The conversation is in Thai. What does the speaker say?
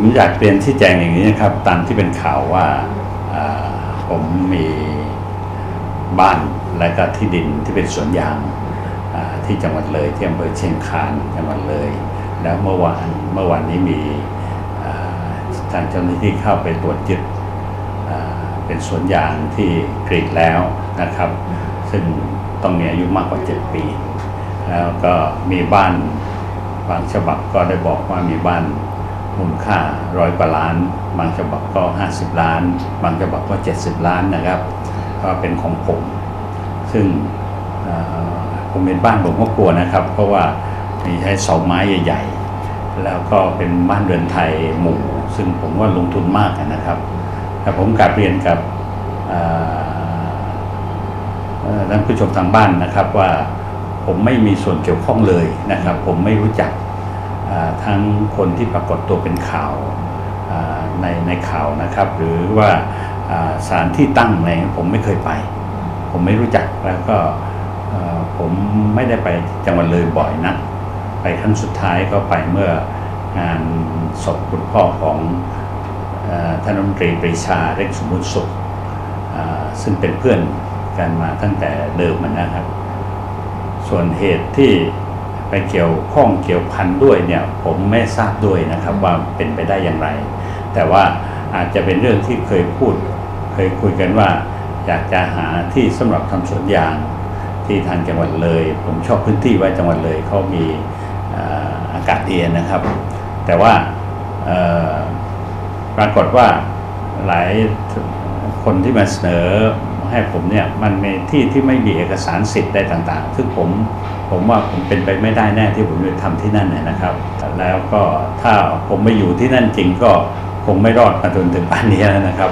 ผมอยากเรียนที่แจงอย่างนี้นะครับ ตามที่เป็นข่าวว่าผมมีบ้านและก็ที่ดินที่เป็นสวนยางที่จังหวัดเลยที่อำเภอเชียงคานจังหวัดเลย แล้วเมื่อวานเมื่อวานนี้มีอ่าทางเจ้าหน้าที่เข้าไปตรวจยึดเป็นสวนยางที่กรีดแล้วนะครับ ซึ่งต้องมีอายุมากกว่า 7 ปี แล้วก็มีบ้านบางฉบับก็ได้บอกว่ามีบ้าน มูลค่าร้อยกว่าล้าน บางฉบับก็ 50 ล้าน บางฉบับก็ 70 ล้านนะครับ ก็เป็นของผม ซึ่งผมเป็นบ้านผมก็กลัวนะครับ เพราะว่ามีใช้เสาไม้ใหญ่ๆ แล้วก็เป็นบ้านเรือนไทยหมู่ ซึ่งผมว่าลงทุนมากนะครับ แต่ผมกลับเรียนกับท่านผู้ชมทางบ้านนะครับว่าผมไม่มีส่วนเกี่ยวข้องเลยนะครับ ผมไม่รู้จัก ทั้งคนที่ปรากฏตัวเป็นข่าวในในข่าวนะครับ หรือว่าอ่าสารที่ตั้งอะไรผมไม่เคยไป ผมไม่รู้จักแล้วก็ผมไม่ได้ไปจังหวัดเลยบ่อยนะไปครั้งสุดท้ายก็ไปเมื่องานศพคุณพ่อของอท่านรัฐมนตรีปรีชาเร่งสมบูรณ์สุขซึ่งเป็นเพื่อนกันมาตั้งแต่เดิมมันนะครับ ส่วนเหตุที่ ไปเกี่ยวข้องเกี่ยวพันด้วยเนี่ยผมไม่ทราบด้วยนะครับว่าเป็นไปได้อย่างไร แต่ว่าอาจจะเป็นเรื่องที่เคยพูด เคยคุยกันว่า อยากจะหาที่สำหรับทำสวนยางที่ทางจังหวัดเลย ผมชอบพื้นที่ไว้จังหวัดเลยเขามีอ่าอากาศดีนะครับ แต่ว่าเอ่อปรากฏว่าหลายคนที่มาเสนอให้ผมเนี่ยมันมีที่ที่ไม่มีเอกสารสิทธิ์ใดต่างๆ ซึ่งผม ผมว่าผมเป็นไปไม่ได้แน่ที่ผมจะทำที่นั่นเนี่ยนะครับ แล้วก็ถ้าผมไม่อยู่ที่นั่นจริงก็คงไม่รอดมาจนถึงป่านนี้แล้วนะครับ